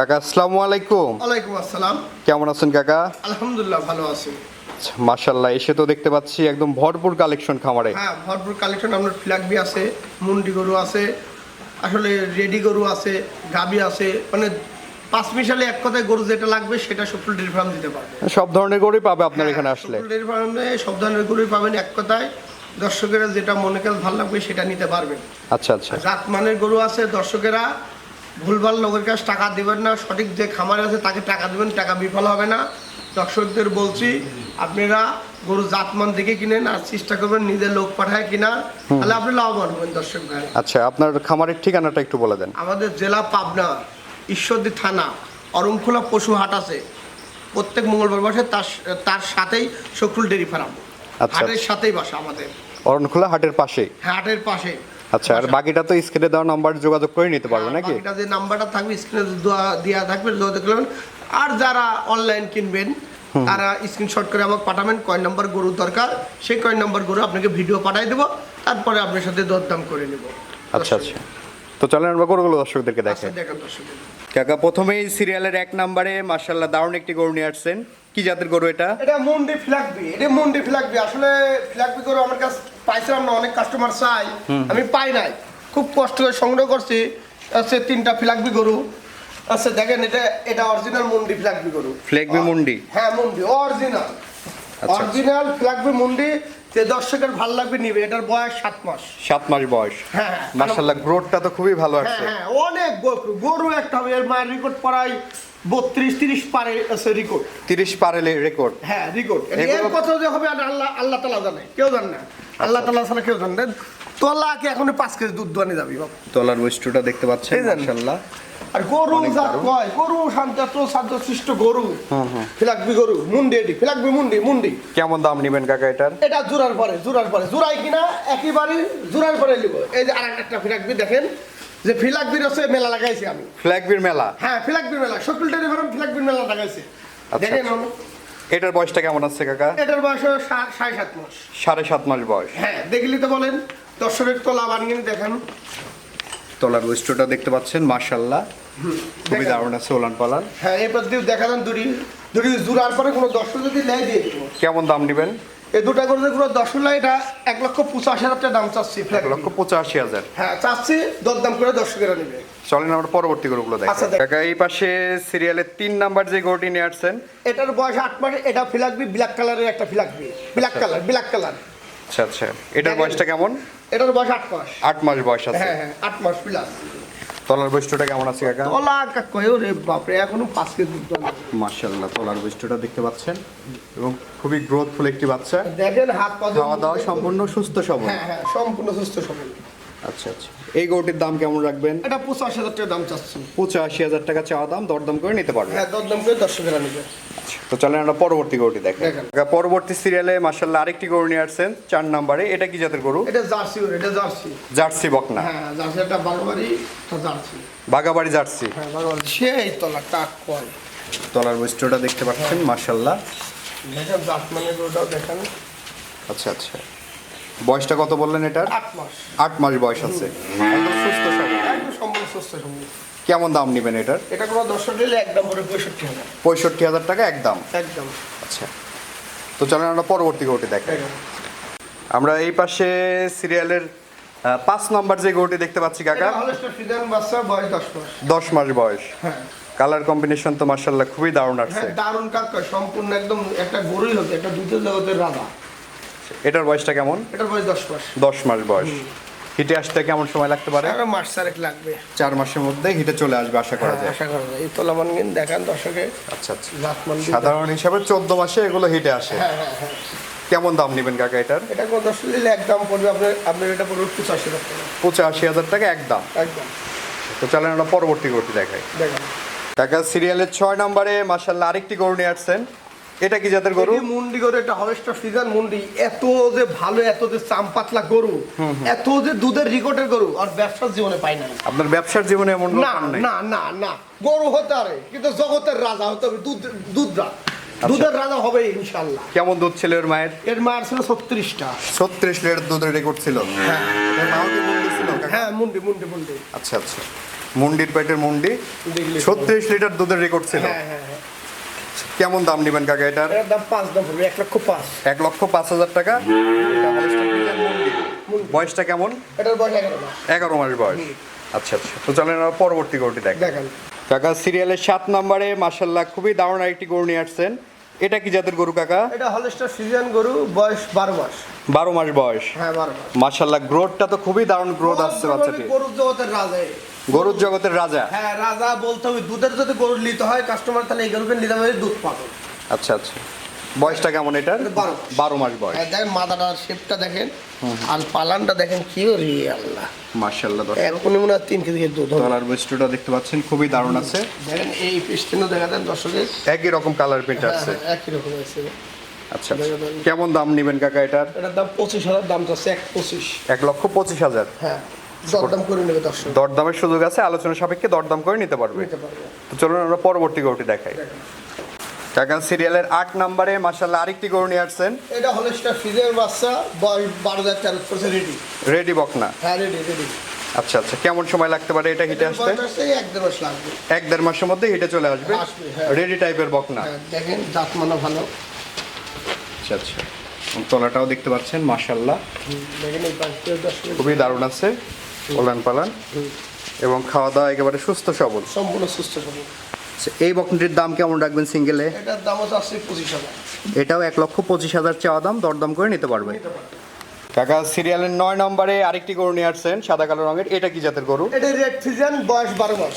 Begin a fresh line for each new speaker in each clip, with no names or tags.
কাকা আসসালামু আলাইকুম।
ওয়ালাইকুম আসসালাম।
কেমন আছেন কাকা?
আলহামদুলিল্লাহ ভালো আছি।
মাশাল্লাহ এসে তো দেখতে পাচ্ছি একদম ভরপুর কালেকশন খামারে।
হ্যাঁ ভরপুর কালেকশন আপনার ফ্ল্যাগবি আছে মুন্ডি গরু আছে আসলে রেডি গরু আছে গাবি আছে মানে পাঁচ মিশালে এক কথায় গরু যেটা লাগবে সেটা সফল ডেয়ারি ফার্ম দিতে পারবে।
সব ধরনের গরুই পাবে আপনার এখানে আসলে।
ডেয়ারি ফার্মে সব ধরনের গরুই পাবেন এক কথায়। দর্শকেরা যেটা মনে করে ভালো লাগবে সেটা নিতে পারবেন।
আচ্ছা আচ্ছা।
জাত মানের গরু আছে দর্শকেরা ভুলভাল লোকের কাছে টাকা দেবেন না সঠিক যে খামার আছে তাকে টাকা দেবেন টাকা বিফল হবে না। দর্শকদের বলছি আপনারা গরু জাতমান দেখে কিনেন আর চেষ্টা করবেন নিজের লোক পাঠায় কিনা। তাহলে আপনি লাভবান হবেন দর্শক ভাই।
আচ্ছা আপনার খামারের ঠিকানাটা একটু বলে দেন।
আমাদের জেলা পাবনা ঈশ্বরদী থানা অরমখোলা পশু হাট আছে। প্রত্যেক মঙ্গলবার বসে তার তার সাথেই শকুল ডেরি ফার্ম।
আচ্ছা।
হাটের সাথেই বাসা আমাদের।
অরণখোলা হাটের পাশে?
হ্যাঁ, হাটের পাশে।
আচ্ছা আর বাকিটা তো স্ক্রিনে দেওয়া নাম্বার যোগাযোগ করে নিতে পারবে নাকি?
বাকিটা যে নাম্বারটা থাকবে স্ক্রিনে দেওয়া থাকবে যোগাযোগ করবেন। আর যারা অনলাইন কিনবেন তারা স্ক্রিনশট করে আমাকে পাঠাবেন কয় নাম্বার গরুর দরকার। সেই কয় নাম্বার গরু আপনাকে ভিডিও পাঠিয়ে দেবো তারপরে আপনার সাথে দরদাম করে নেব।
আচ্ছা আচ্ছা। তো চলেন আমরা গরুগুলো দর্শকদেরকে দেখে
আচ্ছা, দেখেন দর্শক
কাকা প্রথমেই সিরিয়ালের এক নাম্বারে মার্শাল্লাহ দারুণ একটি গরু নিয়ে আসছেন। কি জাতের গরু এটা?
এটা মুন্ডি ফ্ল্যাগবি এটা মুন্ডি ফ্ল্যাগবি আসলে ফ্ল্যাগবি করে আমার কাছে পাইছিলাম না অনেক কাস্টমার চাই আমি পাই নাই। খুব কষ্ট করে সংগ্রহ করছি। আছে তিনটা ফ্ল্যাগবি গরু। আচ্ছা দেখেন এটা এটা অরিজিনাল মুন্ডি ফ্ল্যাগবি গরু।
ফ্লেগবি মুন্ডি?
হ্যাঁ মুন্ডি অরিজিনাল। অরিজিনাল ফ্ল্যাগবি মুন্ডি যে দর্শকের ভালো লাগবে নিবে। এটার বয়স সাত মাস।
সাত মাস বয়স।
হ্যাঁ, হ্যাঁ।
মার্শাল্লাহ গ্রোথটা তো খুবই ভালো
হ্যাঁ
আছে।
হ্যাঁ অনেক গরু। গরু একটা হবে এর মায়ের রেকর্ড পড়াই বত্রিশ তিরিশ পারে আছে রেকর্ড
তিরিশ পারেলে রেকর্ড
হ্যাঁ রেকর্ড এর কত যে হবে আর আল্লাহ আল্লাহ তালা জানে। কেউ জানে না। আল্লাহ তালা ছাড়া কেউ জানে না। তোলাকে এখন পাঁচ কেজি দুধ দোয়ানি যাবি বাবা।
তলার বৈশিষ্ট্যটা দেখতে পাচ্ছেন
আর গরু যা কয়? গরু শান্ত শান্ত সৃষ্ট গরু। ফিলাকবি গরু মুন্ডি এটি। ফিলাকবি মুন্ডি মুন্ডি।
কেমন দাম নেবেন কাকা এটার?
এটা জোড়ার পরে জোড়ার পরে। জোড়াই কিনা একেবারে জোড়ার পরে নিব। এই যে আর একটা ফিলাকবি দেখেন। যে ফিলাকবির হচ্ছে মেলা লাগাইছি আমি।
ফ্ল্যাগবির মেলা?
হ্যাঁ ফিলাকবির মেলা। সকল টেরি ফিলাকবির মেলা লাগাইছি।
আচ্ছা,
দেখেন
আচ্ছা। এটার বয়সটা কেমন আছে কাকা?
এটার বয়স হলো সা- সাড়ে সাত মাস।
সাড়ে সাত মাস বয়স।
হ্যাঁ দেখলি তো বলেন দর্শকের তোলা বানিয়ে দেখান।
তলার বৈশিষ্ট্যটা দেখতে পাচ্ছেন মার্শাল্লাহ খুবই
দেখেন।
দারুণ আছে ওলান পালান।
হ্যাঁ এবার দিয়ে দেখালাম দুরি দুরি জোড়ার পরে কোনো দর্শক যদি লাই দিয়ে দেবো।
কেমন দাম নেবেন?
এই দুটা করে কোনো দর্শক লাই এটা এক লক্ষ পঁচাশি হাজার টাকা দাম চাচ্ছি
এক লক্ষ পঁচাশি হাজার।
হ্যাঁ চাচ্ছি দরদাম করে দর্শকেরা নেবে।
চলেন আমরা পরবর্তী গরুগুলো দেখি।
আচ্ছা, দেখ।
কাকা এই পাশে সিরিয়ালের তিন নাম্বার যে গরুটি নিয়ে আসছেন।
এটার বয়স আট মাস এটা ফিলাকবি ব্ল্যাক কালারের একটা ফিলাকবি ব্ল্যাক কালার ব্ল্যাক কালার
আচ্ছা আচ্ছা। এটার বয়সটা কেমন?
এটার বয়স আট মাস।
আট মাস বয়স আছে।
হ্যাঁ হ্যাঁ আট মাস প্লাস
তলার বৈশিষ্ট্যটা কেমন আছে কাকা?
তোলা কয়েও রে বাপরে এখনও পাঁচ কেজি দুধ।
মার্শাল্লাহ তলার বৈশিষ্ট্যটা দেখতে পাচ্ছেন। এবং খুবই গ্রোথফুল একটি বাচ্চা।
দেখেন হাত পা
খাওয়া দাওয়া সম্পূর্ণ সুস্থ সবল।
হ্যাঁ হ্যাঁ সম্পূর্ণ সুস্থ সবল।
আচ্ছা আচ্ছা। এই গরুটির দাম কেমন রাখবেন?
এটা পঁচাশি হাজার টাকা দাম চাচ্ছেন
পঁচাশি হাজার টাকা চাওয়া দাম দরদাম করে নিতে পারবেন।
হ্যাঁ দরদাম করে দশ টাকা নেবে
তো চলেন আমরা পরবর্তী গরুটি দেখেন। পরবর্তী সিরিয়ালে মার্শাল্লাহ আরেকটি গরু নিয়ে আসছেন চার নম্বরে এটা কি জাতের গরু?
এটা জার্সি এটা জার্সি।
জার্সি বকনা।
হ্যাঁ জার্সি একটা একটা জার্সি।
বাগাবাড়ি জার্সি।
হ্যাঁ বারোবারি সেই তলা টাক
তলার বৈশিষ্ট্যটা দেখতে পাচ্ছেন মার্শাল্লাহ
দেখেন জাত মানে ওটাও দেখেন।
আচ্ছা আচ্ছা। বয়সটা কত বললেন এটার?
আট মাস।
আট মাস বয়স আছে। একদম সুস্থ কেমন দাম নেবেন এটার?
এটা কোনো দর্শক নিলে একদম পরে পঁয়ষট্টি হাজার।
পঁয়ষট্টি হাজার টাকা একদম
একদম।
আচ্ছা। তো চলেন আমরা পরবর্তী গরুটি দেখাই।
দেখেন
আমরা এই পাশে সিরিয়ালের পাঁচ নম্বর যে গরুটি দেখতে পাচ্ছি কাকা।
দশ মাস
বয়স।
হ্যাঁ।
কালার কম্বিনেশন তো মার্শাল্লাহ খুবই দারুণ আসছে।
হ্যাঁ দারুণ কাজ করে। সম্পূর্ণ একদম একটা গরুই হতো একটা দুধের জগতের রাধা
এটার বয়সটা কেমন?
এটার বয়স দশ মাস।
দশ মাস বয়স। হিটে আসতে কেমন সময় লাগতে পারে?
আরও মাস চারেক লাগবে।
চার মাসের মধ্যে হিটে চলে আসবে আশা করা যায়।
আশা করা যায়। এই তোলা মান দেখান দর্শকে
আচ্ছা আচ্ছা। সাধারণ হিসাবে চোদ্দ মাসে এগুলো হিটে আসে।
হ্যাঁ হ্যাঁ হ্যাঁ।
কেমন দাম নেবেন কাকা এটার?
এটা দশ নিলে একদম পড়বে আপনার আপনার এটা পড়বে পঁচাশি হাজার টাকা।
পঁচাশি হাজার টাকা একদম
একদম।
তো চলেন আমরা পরবর্তী গরুটি দেখাই।
দেখেন।
কাকা সিরিয়ালের ছয় নম্বরে মার্শাল্লাহ আরেকটি গরু নিয়ে আসছেন। এটা কি জাতের গরু?
মুন্ডি গরু একটা হলস্টার ফিজান মুন্ডি। এত যে ভালো এত যে চাম পাতলা গরু এত যে দুধের রিকর্ডের গরু আর ব্যবসার জীবনে পাই না
আপনার ব্যবসার জীবনে এমন
না না না না। গরু হতে পারে কিন্তু জগতের রাজা হতে হবে দুধ দুধ
আচ্ছা।
দুধের রাজা হবে ইনশাল্লাহ
কেমন দুধ ছিল ওর মায়ের?
এর মার ছিল ছত্রিশটা।
ছত্রিশ লিটার দুধের রেকর্ড ছিল?
হ্যাঁ।
এর মুন্ডি?
হ্যাঁ মুন্ডি মুন্ডি মুন্ডি।
আচ্ছা আচ্ছা। মুন্ডির পেটের মুন্ডি ছত্রিশ লিটার দুধের রেকর্ড ছিল?
হ্যাঁ হ্যাঁ হ্যাঁ।
কেমন দাম নেবেন কাকা এটার?
দাম পাঁচ দাম পড়বে এক লক্ষ পাঁচ।
এক লক্ষ পাঁচ হাজার টাকা। বয়সটা কেমন?
এটার বয়স এগারো মাস।
এগারো মাস বয়স। আচ্ছা আচ্ছা। তো চলেন আমরা পরবর্তী গরুটি দেখ।
দেখেন।
কাকা সিরিয়ালের সাত নম্বরে মার্শাল্লাহ খুবই দারুণ একটি গরু নিয়ে আসছেন। এটা কি জাতের গরু কাকা?
এটা হলস্টার সিজন গরু বয়স বারো মাস।
বারো মাস বয়স।
হ্যাঁ বারো মাস।
মার্শাল্লাহ গ্রোথটা তো খুবই দারুণ গ্রোথ আসছে বাচ্চাটি
গরুর জগতের রাজা।
গরুর জগতের রাজা।
হ্যাঁ রাজা বলতে হবে দুধের যদি গরু নিতে হয় কাস্টমার তাহলে এই গরুকে নিতে হবে দুধ পাবে
আচ্ছা আচ্ছা। বয়সটা কেমন এটার?
এটা বারো মাস।
বারো মাস বয়স।
হ্যাঁ দেখেন মাথাটার শেপটা দেখেন আর পালানটা দেখেন কি রে আল্লাহ।
মার্শাল্লাহ
এখনই মনে হয় তিন কেজি দুধ
তলার বৈশিষ্ট্যটা দেখতে পাচ্ছেন খুবই দারুণ আছে।
দেখেন এই পিস্টেনও দেখা দেন দর্শকের।
একই রকম কালার প্রিন্ট
হ্যাঁ,
আছে।
হ্যাঁ, একই রকম আছে।
আচ্ছা আচ্ছা। কেমন দাম নেবেন কাকা এটার?
এটার দাম পঁচিশ হাজার দাম চাচ্ছে এক পঁচিশ।
এক লক্ষ পঁচিশ হাজার।
হ্যাঁ। দরদাম করে নেবে দর্শক।
দরদামের সুযোগ আছে আলোচনা সাপেক্ষে দরদাম করে নিতে পারবে। তো চলুন আমরা পরবর্তী গরুটি দেখাই। কাকা সিরিয়ালের আট নম্বরে মাসাল্লাহ আরেকটি গরু নিয়ে আসছেন।
এটা হলস্টার ফিজের বাচ্চা বারো হাজার করছে রেডি
রেডি বকনা।
হ্যাঁ রেডি রেডি
আচ্ছা আচ্ছা কেমন সময় লাগতে পারে এটা হিটে আসতে?
এক দেড়
মাসের মধ্যে হিটে চলে আসবে।
হ্যাঁ।
রেডি টাইপের বকনা।
হ্যাঁ, দেখেন জাত মানা ভালো।
আচ্ছা আচ্ছা। তলাটাও দেখতে পাচ্ছেন মাসাল্লাহ খুবই দারুণ আছে। ওলান পালান এবং খাওয়া দাওয়া একেবারে সুস্থ সবল।
সম্পূর্ণ সুস্থ সবল।
এই বকনটির দাম কেমন রাখবেন সিঙ্গেলে?
এটার দাম হচ্ছে আসছে পঁচিশ হাজার।
এটাও এক লক্ষ পঁচিশ হাজার চাওয়া দাম দরদাম করে নিতে পারবে। কাকা সিরিয়ালের নয় নম্বরে আরেকটি গরু নিয়ে আসছেন সাদা কালো রঙের। এটা কি জাতের গরু?
এটা রেড ফিজিয়ান বয়স বারো মাস।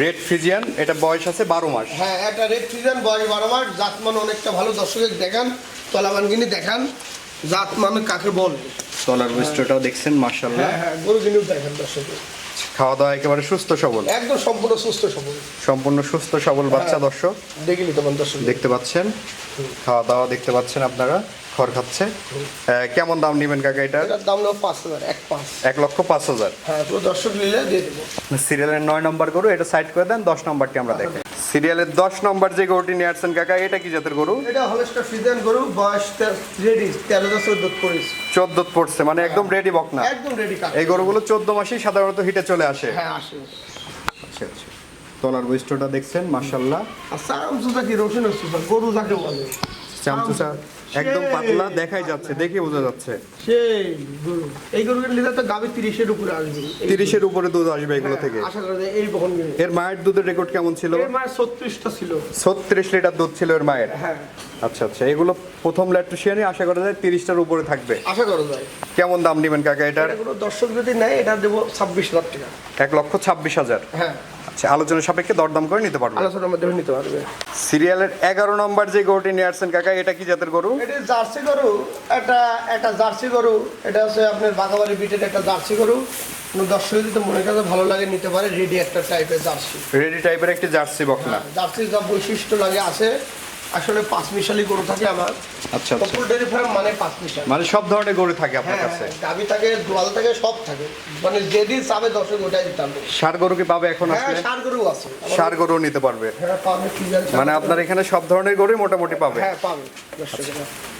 রেড ফ্রিজিয়ান এটা বয়স আছে বারো মাস।
হ্যাঁ এটা রেড ফিজিয়ান বয়স বারো মাস। জাতমান অনেকটা ভালো। দর্শকের দেখান তলাবানগিনি দেখান। জাতমান কাকে বল?
তলার বৈশিষ্ট্যটাও দেখছেন মার্শাল্লাহ
হ্যাঁ হ্যাঁ গরু কিনেও দেখেন দর্শকের
খাওয়া দাওয়া একেবারে সুস্থ সবল।
একদম সম্পূর্ণ সুস্থ সবল।
সম্পূর্ণ সুস্থ সবল বাচ্চা
হ্যাঁ।
দর্শক।
দেখে নিতে দর্শক।
দেখতে পাচ্ছেন। খাওয়া দাওয়া দেখতে পাচ্ছেন আপনারা। খড় খাচ্ছে। কেমন দাম নেবেন কাকা এটার
দাম নেব পাঁচ হাজার এক পাঁচ।
এক লক্ষ পাঁচ হাজার।
হ্যাঁ দর্শক নিলে দিয়ে দেবো।
সিরিয়ালের নয় নম্বর গরু এটা সাইড করে দেন দশ নম্বরটি আমরা দেখি সিরিয়ালের দশ নম্বর যে গরুটি নিয়ে আসছেন কাকা এটা কি জাতের গরু?
এটা হলস্টার ফ্রিজিয়ান গরু বয়স রেডি তেরো বছর দুধ করেছে
চোদ্দ পড়ছে মানে একদম রেডি বকনা।
একদম রেডি কাকা।
এই গরুগুলো চোদ্দ মাসেই সাধারণত হিটে চলে আসে।
হ্যাঁ আসে।
আচ্ছা আচ্ছা। তলার বৈশিষ্ট্যটা দেখছেন মাশাআল্লাহ।
আর সামসুদা কি রসুন গরু যাকে বলে।
চামচুচা একদম পাতলা দেখাই যাচ্ছে দেখে বোঝা যাচ্ছে।
সেই গরু এই গরুকে নিলে তো গাবি তিরিশের উপরে আসবে। এই-
তিরিশের উপরে দুধ আসবে এগুলো থেকে।
আশা করা যায় এই বহন
এর মায়ের দুধের রেকর্ড কেমন ছিল?
এর মায়ের ছত্রিশটা ছিল।
ছত্রিশ লিটার দুধ ছিল এর মায়ের?
হ্যাঁ।
আচ্ছা আচ্ছা এগুলো প্রথম ল্যাকটোশিয়ানই আশা করা যায় তিরিশটার উপরে থাকবে।
আশা করা যায়।
কেমন দাম নেবেন কাকা এটার?
এটা কোনো দর্শক যদি নেয় এটা দেবো ছাব্বিশ হাজার টাকা।
এক লক্ষ ছাব্বিশ হাজার।
হ্যাঁ।
আচ্ছা আলোচনা সাপেক্ষে দরদাম করে নিতে পারবে।
আলোচনার মাধ্যমে নিতে পারবে।
সিরিয়ালের এগারো নম্বর যে গরুটি নিয়ে আসছেন কাকা এটা কি জাতের গরু?
এটা জার্সি গরু। এটা একটা জার্সি গরু। এটা হচ্ছে আপনার বাগাবাড়ি বিটের একটা জার্সি গরু। কোনো দর্শক যদি মনে কাছে ভালো লাগে নিতে পারে রেডি একটা টাইপের জার্সি।
রেডি টাইপের একটি জার্সি বকনা।
জার্সি যা বৈশিষ্ট্য লাগে আছে আসলে পাঁচ মিশালি গরু থাকে আমার।
আচ্ছা আচ্ছা।
কপুল ডেয়ারি ফার্ম মানে পাঁচ মিশালি।
মানে সব ধরনের গরু থাকে আপনার
হ্যাঁ
কাছে?
গাভি থাকে দোয়াল থাকে সব থাকে। মানে যেদিন চাবে দশে গোটাই দিতাম
সার গরু কি পাবে এখন
হ্যাঁ
আসলে?
সার গরু আছে।
সার গরু নিতে পারবে।
হ্যাঁ পাবে
মানে আপনার এখানে সব ধরনের গরুই মোটামুটি পাবে?
হ্যাঁ পাবে।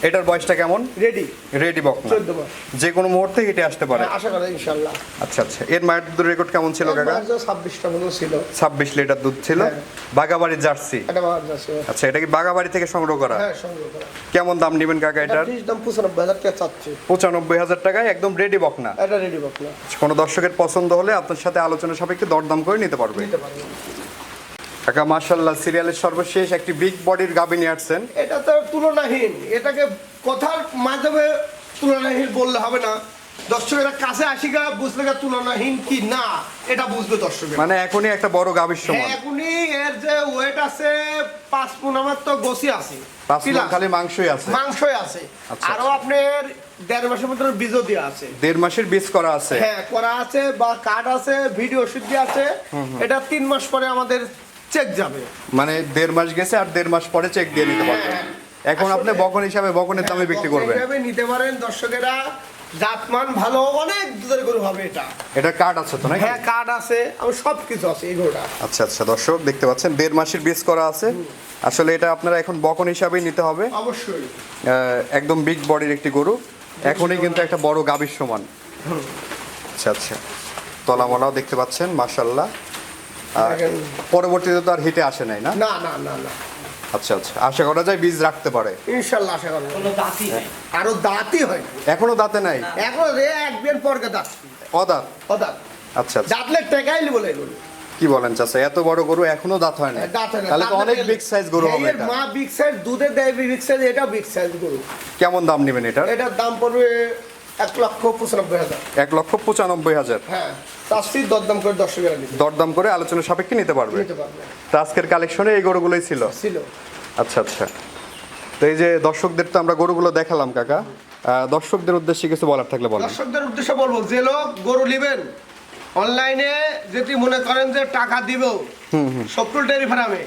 এটার বয়সটা কেমন?
রেডি
রেডি
চোদ্দ
যে কোনো মুহূর্তে হেঁটে আসতে পারে।
হ্যাঁ, আশা করা ইনশাল্লাহ।
আচ্ছা আচ্ছা। এর মায়ের দুধের রেকর্ড কেমন ছিল কাকা?
ছাব্বিশটা মতো ছিল।
ছাব্বিশ লিটার দুধ ছিল।
হ্যাঁ।
বাগাবাড়ির জার্সি।
এটা বাদ
আচ্ছা এটা কি বাগাবাড়ি থেকে সংগ্রহ করা?
হ্যাঁ সংগ্রহ করা।
কেমন দাম নেবেন কাকা এটার?
দাম পঁচানব্বই হাজার টাকা চাচ্ছে।
পঁচানব্বই হাজার টাকায় একদম রেডি বকনা
এটা রেডি বাকলা
কোনো দর্শকের পছন্দ হলে আপনার সাথে আলোচনা সাপেক্ষে দরদাম করে নিতে পারবে।
নিতে পারবে।
কাকা মার্শাল্লাহ সিরিয়ালের সর্বশেষ একটি বিগ বডির গাবি নিয়ে আসছেন।
এটা তো তুলনাহীন। এটাকে কথার মাধ্যমে তুলনাহীন বললে হবে না। দর্শকেরা কাছে আসি গা বুঝলে গা তুলনাহীন কি না এটা বুঝবে দর্শকের।
মানে এখনই একটা বড় গাবির সমান।
এখনই এর যে ওয়েট আছে পাঁচ পুন আমার তো গোসি আছে।
পাঁচ খালি মাংসই আছে।
মাংসই আছে।
আচ্ছা,
আরও আপনার দেড় মাসের মতো বীজও দেওয়া আছে।
দেড় মাসের বীজ করা আছে।
হ্যাঁ করা আছে বা কার্ড আছে ভিডিও দিয়ে আছে। এটা তিন মাস পরে আমাদের চেক যাবে।
মানে দেড় মাস গেছে আর দেড় মাস পরে চেক দিয়ে নিতে পারবেন
হ্যাঁ,
এখন আপনি বকন হিসাবে বকনের দামে বিক্রি করবেন।
নিতে পারেন দর্শকেরা জাতমান ভালো অনেক দুধের গরু হবে এটা।
এটা কার্ড আছে তো নাকি?
হ্যাঁ কার্ড আছে আমার সব কিছু আছে এই গরুটা।
আচ্ছা আচ্ছা দর্শক দেখতে পাচ্ছেন দেড় মাসের বীজ করা আছে। আসলে এটা আপনারা এখন বকন হিসাবেই নিতে হবে।
অবশ্যই।
একদম বিগ বডির একটি গরু। এখনই কিন্তু একটা বড় গাবির সমান। আচ্ছা আচ্ছা। তলামলাও দেখতে পাচ্ছেন মাশাল্লাহ। পরবর্তীতে তো আর হিটে আসে নাই না?
না না না না।
আচ্ছা আচ্ছা। আশা করা যায় বীজ রাখতে পারে।
ইনশাল্লাহ আশা করব
কোনো দাঁতই নেই।
আরও দাঁতই হয়।
এখনও দাঁতে নাই?
এখন রে এক বিয়ের পরকে দাঁত।
অদাঁত?
ও দাঁত
আচ্ছা আচ্ছা।
দাঁতলে টেকাইলি বলে এগুলো।
কি বলেন চাচা এত বড় গরু এখনও দাঁত হয় না
দাঁত হয়
তাহলে তো অনেক বিগ সাইজ গরু হবে
এর
এটা।
মা বিগ সাইজ দুধে দেয় বিগ সাইজ এটা বিগ সাইজ গরু।
কেমন দাম নেবেন এটার?
এটার দাম পড়বে এক লক্ষ পঁচানব্বই হাজার।
এক লক্ষ পঁচানব্বই হাজার।
হ্যাঁ চাষি দরদাম করে দর্শকেরা নিতে
দরদাম করে আলোচনা সাপেক্ষে নিতে পারবে।
নিতে পারবে।
তো আজকের কালেকশনে এই গরুগুলোই ছিল?
ছিল।
আচ্ছা আচ্ছা। তো এই যে দর্শকদের তো আমরা গরুগুলো দেখালাম কাকা। দর্শকদের উদ্দেশ্যে কিছু বলার থাকলে বলেন।
দর্শকদের উদ্দেশ্যে বলব যে লোক গরু নেবেন অনলাইনে যদি মনে করেন যে টাকা দিব সফটুল ডেয়ারি ফার্মে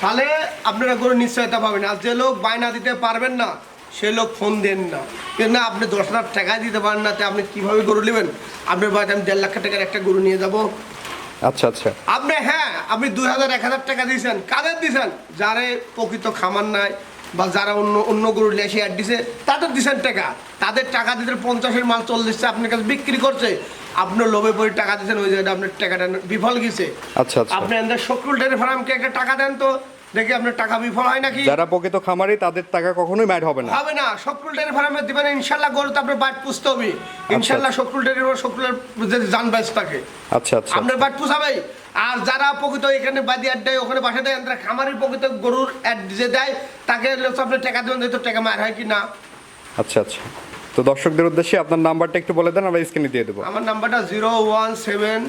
তাহলে আপনারা গরু নিশ্চয়তা পাবেন। আর যে লোক বায়না দিতে পারবেন না সে লোক ফোন দেন না। না আপনি দশ লাখ টাকা দিতে পারেন না তো আপনি কীভাবে গরু নেবেন? আপনার বাড়িতে আমি দেড় লাখ টাকার একটা গরু নিয়ে যাব।
আচ্ছা আচ্ছা।
আপনি হ্যাঁ আপনি দুই হাজার এক হাজার টাকা দিয়েছেন। কাদের দিয়েছেন? যারে প্রকৃত খামার নাই বা যারা অন্য অন্য গরু লেসে অ্যাড দিছে তাদের দিছেন টাকা। তাদের টাকা দিতে পঞ্চাশের মাল চল্লিশটা আপনার কাছে বিক্রি করছে। আপনার লোভে পড়ে টাকা দিচ্ছেন ওই জায়গাটা আপনার টাকাটা বিফল গেছে।
আচ্ছা আচ্ছা।
আপনি আমাদের শকুল ডেয়ারি ফার্মকে একটা টাকা দেন তো। দেখি আপনার টাকা বিফল হয় নাকি?
যারা প্রকৃত খামারি তাদের টাকা কখনোই ম্যাট হবে না।
হবে না শকুল ডেয়ারি ফার্মে দিবেন ইনশাল্লাহ গরু তো আপনার বাট পুষতে হবে। ইনশাল্লাহ শকুল ডেয়ারি শকুলের যদি যান ব্যস্ত থাকে
আচ্ছা আচ্ছা।
আপনার বাট পুষাবে আর যারা প্রকৃত এখানে বাদি দেয় ওখানে বাসা দেয় তারা খামারের প্রকৃত গরুর অ্যাড যে দেয় তাকে আপনি টাকা দেবেন তো টাকা মার হয় কি না।
আচ্ছা আচ্ছা। তো দর্শকদের উদ্দেশ্যে আপনার নাম্বারটা একটু বলে দেন আমরা স্ক্রিনে দিয়ে দেবো।
আমার নাম্বারটা zero one seven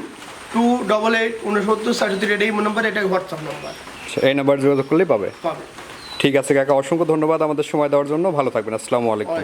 two double eight উনসত্তর সাড়ে এই নাম্বার এটা হোয়াটসঅ্যাপ নাম্বার
আচ্ছা, এই নাম্বার যোগাযোগ করলেই পাবে? ঠিক আছে কাকা অসংখ্য ধন্যবাদ আমাদের সময় দেওয়ার জন্য। ভালো থাকবেন আসসালামু আলাইকুম।